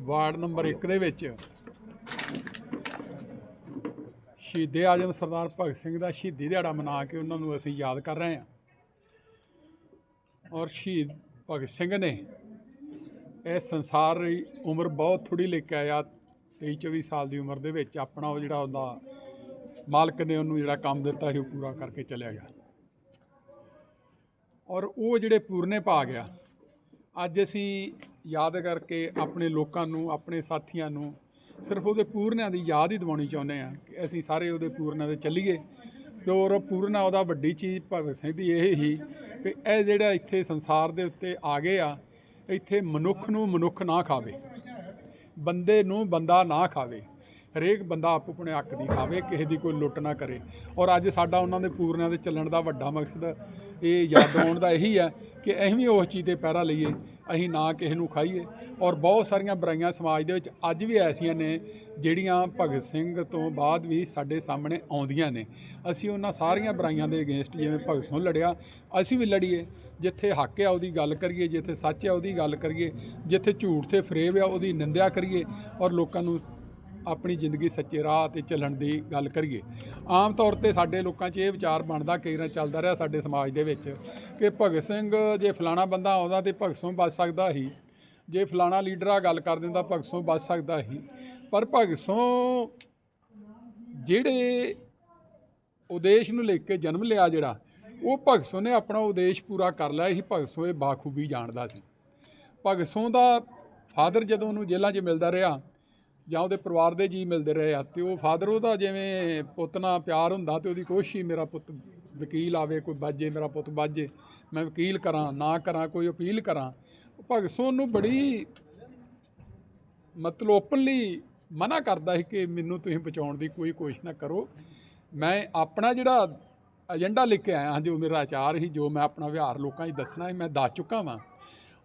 Ward number 1 ਦੇ ਵਿੱਚ ਸ਼ਹੀਦੇ ਆਜਮ ਸਰਦਾਰ ਭਗਤ ਸਿੰਘ ਦਾ ਸ਼ਹੀਦੀ ਦਿਹਾੜਾ ਮਨਾ ਕੇ ਉਹਨਾਂ ਨੂੰ ਅਸੀਂ ਯਾਦ ਕਰ ਰਹੇ ਹਾਂ। ਔਰ ਸ਼ਹੀਦ ਭਗਤ ਸਿੰਘ ਨੇ ਇਹ ਸੰਸਾਰ ਦੀ ਉਮਰ ਬਹੁਤ ਥੋੜੀ ਲੈ ਕੇ ਆਇਆ 23 24 ਸਾਲ ਦੀ ਉਮਰ ਦੇ ਵਿੱਚ ਆਪਣਾ ਉਹ ਜਿਹੜਾ ਉਹਦਾ ਮਾਲਕ ਨੇ ਉਹਨੂੰ ਜਿਹੜਾ ਕੰਮ ਦਿੱਤਾ ਸੀ ਉਹ ਪੂਰਾ ਕਰਕੇ ਚਲਿਆ ਗਿਆ। ਔਰ ਉਹ ਜਿਹੜੇ ਪੂਰਨੇ ਪਾ ਗਿਆ ਅੱਜ ਅਸੀਂ ਯਾਦ ਕਰਕੇ ਆਪਣੇ ਲੋਕਾਂ ਨੂੰ, ਆਪਣੇ ਸਾਥੀਆਂ ਨੂੰ ਸਿਰਫ ਉਹਦੇ ਪੂਰਨਿਆਂ ਦੀ ਯਾਦ ਹੀ ਦਿਵਾਉਣੀ ਚਾਹੁੰਦੇ ਆ ਕਿ ਅਸੀਂ ਸਾਰੇ ਉਹਦੇ ਪੂਰਨਿਆਂ ਤੇ ਚੱਲੀਏ ਤੇ ਔਰ ਪੂਰਨਾ ਉਹਦਾ ਵੱਡੀ ਚੀਜ਼ ਭਗਤ ਸਿੰਘ ਦੀ ਇਹ ਹੀ ਕਿ ਇਹ ਜਿਹੜਾ ਇੱਥੇ ਸੰਸਾਰ ਦੇ ਉੱਤੇ ਆ ਗਏ ਆ, ਇੱਥੇ ਮਨੁੱਖ ਨੂੰ ਮਨੁੱਖ ਨਾ ਖਾਵੇ, ਬੰਦੇ ਨੂੰ ਬੰਦਾ ਨਾ ਖਾਵੇ, ਹਰੇਕ ਬੰਦਾ ਆਪੋ ਆਪਣੇ ਹੱਕ ਦੀ ਖਾਵੇ, ਕਿਸੇ ਦੀ ਕੋਈ ਲੁੱਟ ਨਾ ਕਰੇ ਔਰ ਅੱਜ ਸਾਡਾ ਉਹਨਾਂ ਦੇ ਪੂਰਨਿਆਂ ਦੇ ਚੱਲਣ ਦਾ ਵੱਡਾ ਮਕਸਦ ਇਹ ਯਾਦ ਆਉਣ ਦਾ ਇਹੀ ਹੈ ਕਿ ਅਸੀਂ ਵੀ ਉਸ ਚੀਜ਼ ਤੇ ਪਹਿਰਾ ਲਈਏ ਅਸੀਂ ਨਾ ਕਿਸੇ ਨੂੰ ਖਾਈਏ। ਔਰ ਬਹੁਤ ਸਾਰੀਆਂ ਬੁਰਾਈਆਂ ਸਮਾਜ ਦੇ ਵਿੱਚ ਅੱਜ ਵੀ ਐਸੀਆਂ ਨੇ, ਜਿਹੜੀਆਂ ਭਗਤ ਸਿੰਘ ਤੋਂ ਬਾਅਦ ਵੀ ਸਾਡੇ ਸਾਹਮਣੇ ਆਉਂਦੀਆਂ ਨੇ। ਅਸੀਂ ਉਹਨਾਂ ਸਾਰੀਆਂ ਬੁਰਾਈਆਂ ਦੇ ਅਗੇਂਸਟ ਜਿਵੇਂ ਭਗਤ ਸਿੰਘ ਲੜਿਆ, ਅਸੀਂ ਵੀ ਲੜੀਏ। ਜਿੱਥੇ ਹੱਕ ਆ ਉਹਦੀ ਗੱਲ ਕਰੀਏ, ਜਿੱਥੇ ਸੱਚ ਆ ਉਹਦੀ ਗੱਲ ਕਰੀਏ, ਜਿੱਥੇ ਝੂਠ ਤੇ ਫਰੇਬ ਆ ਉਹਦੀ ਨਿੰਦਿਆ ਕਰੀਏ। ਔਰ ਲੋਕਾਂ ਨੂੰ ਆਪਣੀ ਜ਼ਿੰਦਗੀ ਸੱਚੇ ਰਾਹ ਤੇ ਚੱਲਣ ਦੀ ਗੱਲ ਕਰੀਏ। ਆਮ ਤੌਰ ਤੇ ਸਾਡੇ ਲੋਕਾਂ 'ਚ ਇਹ ਵਿਚਾਰ ਬਣਦਾ, ਕਈ ਵਾਰ ਚੱਲਦਾ ਰਿਹਾ ਸਾਡੇ ਸਮਾਜ ਦੇ ਵਿੱਚ ਕਿ ਭਗਤ ਸਿੰਘ ਜੇ ਫਲਾਣਾ ਬੰਦਾ ਆਉਂਦਾ ਤੇ ਭਗਤ ਸਿੰਘ ਬਚ ਸਕਦਾ ਸੀ। ਜੇ ਫਲਾਣਾ ਲੀਡਰ ਆ, ਗੱਲ ਕਰ ਦਿੰਦਾ, ਭਗਤ ਸਿੰਘ ਬਚ ਸਕਦਾ ਸੀ। ਪਰ ਭਗਤ ਸਿੰਘ ਜਿਹੜੇ ਉਦੇਸ਼ ਨੂੰ ਲੈ ਕੇ ਜਨਮ ਲਿਆ ਜਿਹੜਾ, ਉਹ ਭਗਤ ਸਿੰਘ ਨੇ ਆਪਣਾ ਉਦੇਸ਼ ਪੂਰਾ ਕਰ ਲਿਆ ਸੀ। ਭਗਤ ਸਿੰਘ ਇਹ ਬਾਖੂਬੀ ਜਾਣਦਾ ਸੀ। ਭਗਤ ਸਿੰਘ ਦਾ ਫਾਦਰ ਜਦੋਂ ਉਹਨੂੰ ਜੇਲ੍ਹਾਂ 'ਚ ਮਿਲਦਾ ਰਿਹਾ ਜਾਂ ਉਹਦੇ ਪਰਿਵਾਰ ਦੇ ਜੀ ਮਿਲਦੇ ਰਹੇ ਆ, ਤੇ ਉਹ ਫਾਦਰ ਉਹਦਾ ਜਿਵੇਂ ਪੁੱਤ ਨਾਲ ਪਿਆਰ ਹੁੰਦਾ ਤੇ ਉਹਦੀ ਕੋਸ਼ਿਸ਼ ਮੇਰਾ ਪੁੱਤ ਵਕੀਲ ਆਵੇ, ਕੋਈ ਬਾਜੇ, ਮੇਰਾ ਪੁੱਤ ਬਾਜੇ, ਮੈਂ ਵਕੀਲ ਕਰਾਂ, ਨਾ ਕਰਾਂ, ਕੋਈ ਅਪੀਲ ਕਰਾਂ। ਭਗਤ ਸਿੰਘ ਨੂੰ ਬੜੀ ਮਤਲਬ ਓਪਨਲੀ ਮਨਾ ਕਰਦਾ ਸੀ ਕਿ ਮੈਨੂੰ ਤੁਸੀਂ ਬਚਾਉਣ ਦੀ ਕੋਈ ਕੋਸ਼ਿਸ਼ ਨਾ ਕਰੋ। ਮੈਂ ਆਪਣਾ ਜਿਹੜਾ ਏਜੰਡਾ ਲਿਖ ਕੇ ਆਇਆ ਹਾਂ, ਜੋ ਮੇਰਾ ਆਚਾਰ ਸੀ, ਜੋ ਮੈਂ ਆਪਣਾ ਵਿਹਾਰ ਲੋਕਾਂ 'ਚ ਦੱਸਣਾ ਹੈ ਮੈਂ ਦੱਸ ਚੁੱਕਾ ਵਾਂ।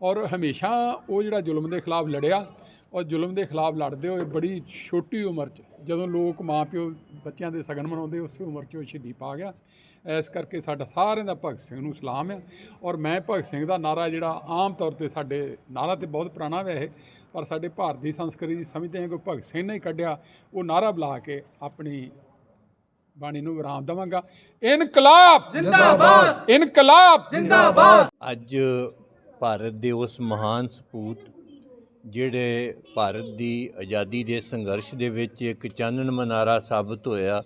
ਔਰ ਹਮੇਸ਼ਾ ਉਹ ਜਿਹੜਾ ਜ਼ੁਲਮ ਦੇ ਖਿਲਾਫ ਲੜਿਆ ਔਰ ਜ਼ੁਲਮ ਦੇ ਖਿਲਾਫ ਲੜਦੇ ਹੋਏ ਬੜੀ ਛੋਟੀ ਉਮਰ 'ਚ ਜਦੋਂ ਲੋਕ ਮਾਪਿਓ ਬੱਚਿਆਂ ਦੇ ਸਗਨ ਮਨਾਉਂਦੇ ਉਸੇ ਉਮਰ 'ਚ ਉਹ ਸ਼ਹੀਦੀ ਪਾ ਗਿਆ। ਇਸ ਕਰਕੇ ਸਾਡਾ ਸਾਰਿਆਂ ਦਾ ਭਗਤ ਸਿੰਘ ਨੂੰ ਸਲਾਮ ਹੈ ਔਰ ਮੈਂ ਭਗਤ ਸਿੰਘ ਦਾ ਨਾਰਾ ਜਿਹੜਾ ਆਮ ਤੌਰ ਤੇ ਸਾਡੇ ਨਾਰਾ ਤੇ ਬਹੁਤ ਪੁਰਾਣਾ ਹੈ ਇਹ ਪਰ ਸਾਡੇ ਭਾਰਤ ਦੀ ਸੰਸਕ੍ਰਿਤੀ ਸਮਝਦੇ ਹਾਂ ਕਿ ਭਗਤ ਸਿੰਘ ਨੇ ਹੀ ਕੱਢਿਆ। ਉਹ ਨਾਰਾ ਬੁਲਾ ਕੇ ਆਪਣੀ ਬਾਣੀ ਨੂੰ ਵਿਰਾਮ ਦੇਵਾਂਗਾ। ਇਨਕਲਾਬ! ਜਿੰਦਾਬਾਦ! ਇਨਕਲਾਬ! ਅੱਜ ਭਾਰਤ ਦੇ ਉਸ ਮਹਾਨ ਸਪੂਤ ਜਿਹੜੇ ਭਾਰਤ ਦੀ ਆਜ਼ਾਦੀ ਦੇ ਸੰਘਰਸ਼ ਦੇ ਵਿੱਚ ਇੱਕ ਚਾਨਣ ਮਨਾਰਾ ਸਾਬਤ ਹੋਇਆ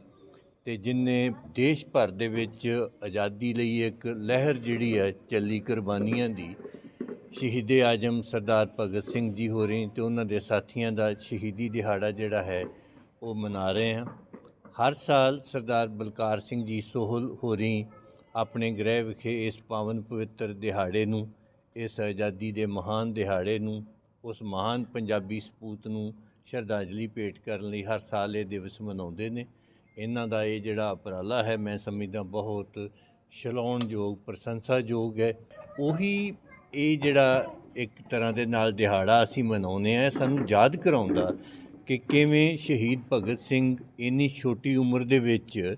ਤੇ ਜਿਨੇ ਦੇਸ਼ ਭਰ ਦੇ ਵਿੱਚ ਆਜ਼ਾਦੀ ਲਈ ਇੱਕ ਲਹਿਰ ਜਿਹੜੀ ਹੈ ਚੱਲੀ ਕੁਰਬਾਨੀਆਂ ਦੀ, ਸ਼ਹੀਦੇ ਆਜਮ ਸਰਦਾਰ ਭਗਤ ਸਿੰਘ ਜੀ ਹੋ ਰਹੇ ਤੇ ਉਹਨਾਂ ਦੇ ਸਾਥੀਆਂ ਦਾ ਸ਼ਹੀਦੀ ਦਿਹਾੜਾ ਜਿਹੜਾ ਹੈ ਉਹ ਮਨਾ ਰਹੇ ਹਾਂ। ਹਰ ਸਾਲ ਸਰਦਾਰ ਬਲਕਾਰ ਸਿੰਘ ਜੀ ਸੋਹਲ ਹੋ ਰਹੀ ਆਪਣੇ ਗ੍ਰਹਿ ਵਿਖੇ ਇਸ ਪਾਵਨ ਪਵਿੱਤਰ ਦਿਹਾੜੇ ਨੂੰ ਇਸ ਆਜ਼ਾਦੀ ਦੇ ਮਹਾਨ ਦਿਹਾੜੇ ਨੂੰ, ਉਸ ਮਹਾਨ ਪੰਜਾਬੀ ਸਪੂਤ ਨੂੰ ਸ਼ਰਧਾਂਜਲੀ ਭੇਟ ਕਰਨ ਲਈ ਹਰ ਸਾਲ ਇਹ ਦਿਵਸ ਮਨਾਉਂਦੇ ਨੇ। ਇਹਨਾਂ ਦਾ ਇਹ ਜਿਹੜਾ ਉਪਰਾਲਾ ਹੈ, ਮੈਂ ਸਮਝਦਾ ਬਹੁਤ ਸ਼ਲਾਘਾਯੋਗ ਪ੍ਰਸ਼ੰਸਾਯੋਗ ਹੈ। ਉਹੀ ਇਹ ਜਿਹੜਾ ਇੱਕ ਤਰ੍ਹਾਂ ਦੇ ਨਾਲ ਦਿਹਾੜਾ ਅਸੀਂ ਮਨਾਉਂਦੇ ਆ ਸਾਨੂੰ ਯਾਦ ਕਰਾਉਂਦਾ ਕਿ ਕਿਵੇਂ ਸ਼ਹੀਦ ਭਗਤ ਸਿੰਘ ਇੰਨੀ ਛੋਟੀ ਉਮਰ ਦੇ ਵਿੱਚ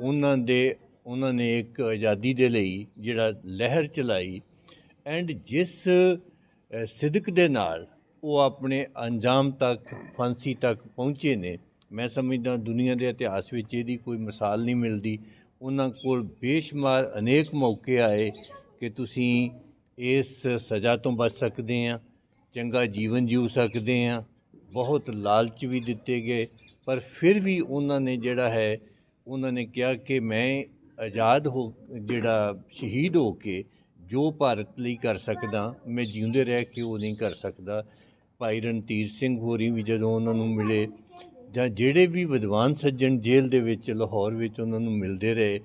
ਉਹਨਾਂ ਦੇ, ਉਹਨਾਂ ਨੇ ਇੱਕ ਆਜ਼ਾਦੀ ਦੇ ਲਈ ਜਿਹੜਾ ਲਹਿਰ ਚਲਾਈ ਐਂਡ ਜਿਸ ਸਿਦਕ ਦੇ ਨਾਲ ਉਹ ਆਪਣੇ ਅੰਜਾਮ ਤੱਕ, ਫਾਂਸੀ ਤੱਕ ਪਹੁੰਚੇ ਨੇ, ਮੈਂ ਸਮਝਦਾ ਦੁਨੀਆ ਦੇ ਇਤਿਹਾਸ ਵਿੱਚ ਇਹਦੀ ਕੋਈ ਮਿਸਾਲ ਨਹੀਂ ਮਿਲਦੀ। ਉਹਨਾਂ ਕੋਲ ਬੇਸ਼ੁਮਾਰ ਅਨੇਕ ਮੌਕੇ ਆਏ ਕਿ ਤੁਸੀਂ ਇਸ ਸਜ਼ਾ ਤੋਂ ਬਚ ਸਕਦੇ ਆ, ਚੰਗਾ ਜੀਵਨ ਜੀਉ ਸਕਦੇ ਆ, ਬਹੁਤ ਲਾਲਚ ਵੀ ਦਿੱਤੇ ਗਏ। ਪਰ ਫਿਰ ਵੀ ਉਹਨਾਂ ਨੇ ਜਿਹੜਾ ਹੈ, ਉਹਨਾਂ ਨੇ ਕਿਹਾ ਕਿ ਮੈਂ ਆਜ਼ਾਦ ਹੋ, ਜਿਹੜਾ ਸ਼ਹੀਦ ਹੋ ਕੇ ਜੋ ਭਾਰਤ ਲਈ ਕਰ ਸਕਦਾ, ਮੈਂ ਜਿਉਂਦੇ ਰਹਿ ਕੇ ਉਹ ਨਹੀਂ ਕਰ ਸਕਦਾ। ਭਾਈ ਰਣਧੀਰ ਸਿੰਘ ਹੋਰੀ ਵੀ ਜਦੋਂ ਉਹਨਾਂ ਨੂੰ ਮਿਲੇ, ਜਾਂ ਜਿਹੜੇ ਵੀ ਵਿਦਵਾਨ ਸੱਜਣ ਜੇਲ੍ਹ ਦੇ ਵਿੱਚ, ਲਾਹੌਰ ਵਿੱਚ ਉਹਨਾਂ ਨੂੰ ਮਿਲਦੇ ਰਹੇ,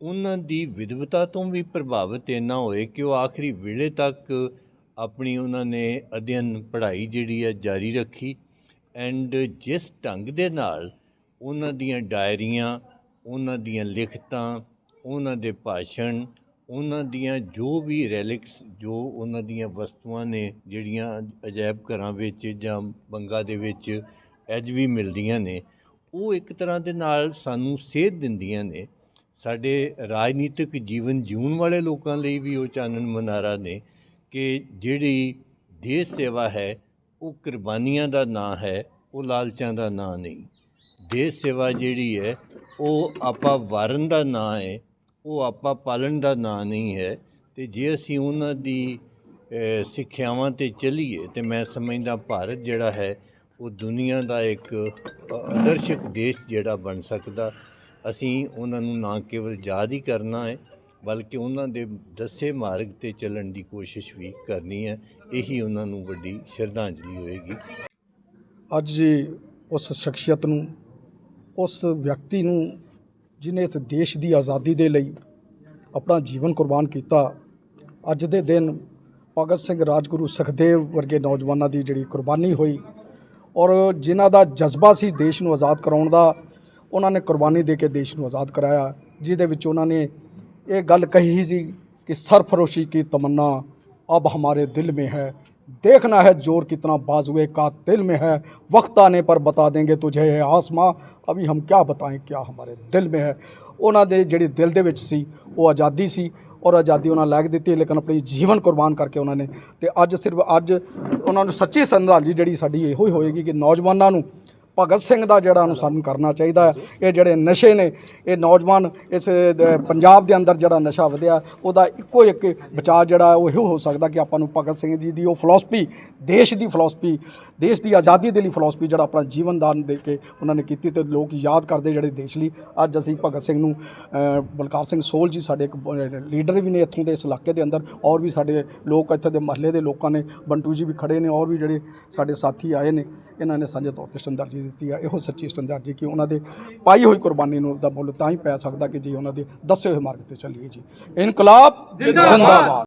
ਉਹਨਾਂ ਦੀ ਵਿਦਵਤਾ ਤੋਂ ਵੀ ਪ੍ਰਭਾਵਿਤ ਇੰਨਾ ਹੋਏ ਕਿ ਉਹ ਆਖਰੀ ਵੇਲੇ ਤੱਕ ਆਪਣੀ ਉਹਨਾਂ ਨੇ ਅਧਿਐਨ ਪੜ੍ਹਾਈ ਜਿਹੜੀ ਹੈ ਜਾਰੀ ਰੱਖੀ। ਐਂਡ ਜਿਸ ਢੰਗ ਦੇ ਨਾਲ ਉਹਨਾਂ ਦੀਆਂ ਡਾਇਰੀਆਂ, ਉਹਨਾਂ ਦੀਆਂ ਲਿਖਤਾਂ, ਉਹਨਾਂ ਦੇ ਭਾਸ਼ਣ ਉਹਨਾਂ ਦੀਆਂ ਜੋ ਵੀ ਰੈਲਿਕਸ ਜੋ ਉਹਨਾਂ ਦੀਆਂ ਵਸਤੂਆਂ ਨੇ ਜਿਹੜੀਆਂ ਅਜਾਇਬ ਘਰਾਂ ਵਿੱਚ ਜਾਂ ਬੰਗਾ ਦੇ ਵਿੱਚ ਅੱਜ ਵੀ ਮਿਲਦੀਆਂ ਨੇ, ਉਹ ਇੱਕ ਤਰ੍ਹਾਂ ਦੇ ਨਾਲ ਸਾਨੂੰ ਸੇਧ ਦਿੰਦੀਆਂ ਨੇ। ਸਾਡੇ ਰਾਜਨੀਤਿਕ ਜੀਵਨ ਜਿਉਣ ਵਾਲੇ ਲੋਕਾਂ ਲਈ ਵੀ ਉਹ ਚਾਨਣ ਮਨਾਰਾ ਨੇ ਕਿ ਜਿਹੜੀ ਦੇਸ਼ ਸੇਵਾ ਹੈ, ਉਹ ਕੁਰਬਾਨੀਆਂ ਦਾ ਨਾਂ ਹੈ, ਉਹ ਲਾਲਚਾਂ ਦਾ ਨਾਂ ਨਹੀਂ। ਦੇਸ਼ ਸੇਵਾ ਜਿਹੜੀ ਹੈ, ਉਹ ਆਪਾਂ ਵਾਰਨ ਦਾ ਨਾਂ ਹੈ ਉਹ ਆਪਾਂ ਪਾਲਣ ਦਾ ਨਾਂ ਨਹੀਂ ਹੈ ਤੇ ਜੇ ਅਸੀਂ ਉਹਨਾਂ ਦੀ ਸਿੱਖਿਆਵਾਂ ਤੇ ਚੱਲੀਏ ਤੇ ਮੈਂ ਸਮਝਦਾ ਭਾਰਤ ਜਿਹੜਾ ਹੈ, ਉਹ ਦੁਨੀਆ ਦਾ ਇੱਕ ਆਦਰਸ਼ਕ ਦੇਸ਼ ਜਿਹੜਾ ਬਣ ਸਕਦਾ। ਅਸੀਂ ਉਹਨਾਂ ਨੂੰ ਨਾ ਕੇਵਲ ਯਾਦ ਹੀ ਕਰਨਾ ਹੈ, ਬਲਕਿ ਉਹਨਾਂ ਦੇ ਦੱਸੇ ਮਾਰਗ ਤੇ ਚੱਲਣ ਦੀ ਕੋਸ਼ਿਸ਼ ਵੀ ਕਰਨੀ ਹੈ। ਇਹੀ ਉਹਨਾਂ ਨੂੰ ਵੱਡੀ ਸ਼ਰਧਾਂਜਲੀ ਹੋਏਗੀ। ਅੱਜ ਉਸ ਸ਼ਖਸੀਅਤ ਨੂੰ, ਉਸ ਵਿਅਕਤੀ ਨੂੰ ਜਿਨੇ ਇਸ ਦੇਸ਼ ਦੀ ਆਜ਼ਾਦੀ ਦੇ ਲਈ ਆਪਣਾ ਜੀਵਨ ਕੁਰਬਾਨ ਕੀਤਾ, ਅੱਜ ਦੇ ਦਿਨ ਭਗਤ ਸਿੰਘ ਰਾਜਗੁਰੂ ਸੁਖਦੇਵ ਵਰਗੇ ਨੌਜਵਾਨਾਂ ਦੀ ਜਿਹੜੀ ਕੁਰਬਾਨੀ ਹੋਈ ਔਰ ਜਿਨ੍ਹਾਂ ਦਾ ਜਜ਼ਬਾ ਸੀ ਦੇਸ਼ ਨੂੰ ਆਜ਼ਾਦ ਕਰਾਉਣ ਦਾ, ਉਹਨਾਂ ਨੇ ਕੁਰਬਾਨੀ ਦੇ ਕੇ ਦੇਸ਼ ਨੂੰ ਆਜ਼ਾਦ ਕਰਾਇਆ, ਜਿਹਦੇ ਵਿੱਚ ਉਹਨਾਂ ਨੇ ਇਹ ਗੱਲ ਕਹੀ ਸੀ ਕਿ ਸਰਫਰੋਸ਼ੀ ਕੀ ਤਮੰਨਾ, ਅਬ ਹਮਾਰੇ ਦਿਲ ਮੇ ਹੈ देखना है जोर कितना बाजुए का दिल में है वक्त आने पर बता देंगे तुझे ये आसमां अभी हम क्या बताएं क्या हमारे दिल में है ਉਹਨਾਂ ਦੇ ਜਿਹੜੀ ਦਿਲ ਦੇ ਵਿੱਚ ਸੀ ਉਹ ਆਜ਼ਾਦੀ ਸੀ ਔਰ ਆਜ਼ਾਦੀ ਉਹਨਾਂ ਲੈ ਕੇ ਦਿੱਤੀ ਲੇਕਿਨ ਆਪਣੀ ਜੀਵਨ ਕੁਰਬਾਨ ਕਰਕੇ ਉਹਨਾਂ ਨੇ ਤੇ ਅੱਜ ਸਿਰਫ ਅੱਜ ਉਹਨਾਂ ਨੂੰ ਸੱਚੀ ਸ਼ਰਧਾਂਜਲੀ ਜਿਹੜੀ ਸਾਡੀ ਇਹੋ ਹੀ ਹੋਏਗੀ ਕਿ ਨੌਜਵਾਨਾਂ ਨੂੰ ਭਗਤ ਸਿੰਘ ਦਾ ਜਿਹੜਾ ਅਨੁਸਰਨ ਕਰਨਾ ਚਾਹੀਦਾ ਇਹ ਜਿਹੜੇ ਨਸ਼ੇ ਨੇ, ਇਹ ਨੌਜਵਾਨ ਇਸ ਪੰਜਾਬ ਦੇ ਅੰਦਰ ਜਿਹੜਾ ਨਸ਼ਾ ਵਧਿਆ, ਉਹਦਾ ਇੱਕੋ ਇੱਕ ਬਚਾਅ ਜਿਹੜਾ ਉਹ ਇਹੋ ਹੋ ਸਕਦਾ ਕਿ ਆਪਾਂ ਨੂੰ ਭਗਤ ਸਿੰਘ ਜੀ ਦੀ ਉਹ ਫਿਲਾਸਫੀ ਦੇਸ਼ ਦੀ ਫਿਲਾਸਫੀ ਦੇਸ਼ ਦੀ ਆਜ਼ਾਦੀ ਦੇ ਲਈ ਫਿਲਾਸਫੀ ਜਿਹੜਾ ਆਪਣਾ ਜੀਵਨ ਦਾਨ ਦੇ ਕੇ ਉਹਨਾਂ ਨੇ ਕੀਤੀ ਤੇ ਲੋਕ ਯਾਦ ਕਰਦੇ ਜਿਹੜੇ ਦੇਸ਼ ਲਈ। ਅੱਜ ਅਸੀਂ ਭਗਤ ਸਿੰਘ ਨੂੰ ਬਲਕਾਰ ਸਿੰਘ ਸੋਲ ਜੀ ਸਾਡੇ ਇੱਕ ਲੀਡਰ ਵੀ ਨੇ ਇੱਥੋਂ ਦੇ ਇਸ ਇਲਾਕੇ ਦੇ ਅੰਦਰ ਔਰ ਵੀ ਸਾਡੇ ਲੋਕ ਇੱਥੇ ਦੇ ਮਹੱਲੇ ਦੇ ਲੋਕਾਂ ਨੇ, ਬੰਟੂ ਜੀ ਵੀ ਖੜੇ ਨੇ ਔਰ ਵੀ ਜਿਹੜੇ ਸਾਡੇ ਸਾਥੀ ਆਏ ਨੇ, ਇਹਨਾਂ ਨੇ ਸਾਂਝੇ ਤੌਰ ਤੇ ਸ਼ਰਧਾਂਜਲੀ ਦਿੱਤੀ ਆ, ਇਹੋ ਸੱਚੀ ਸ਼ਰਧਾਂਜਲੀ ਕਿ ਉਹਨਾਂ ਦੇ ਪਾਈ ਹੋਈ ਕੁਰਬਾਨੀ ਨੂੰ ਦਾ ਮੁੱਲ ਤਾਂ ਹੀ ਪੈ ਸਕਦਾ ਕਿ ਜੇ ਉਹਨਾਂ ਦੇ ਦੱਸੇ ਹੋਏ ਮਾਰਗ ਤੇ ਚੱਲੀਏ ਜੀ। ਇਨਕਲਾਬ ਜਿੰਦਾਬਾਦ।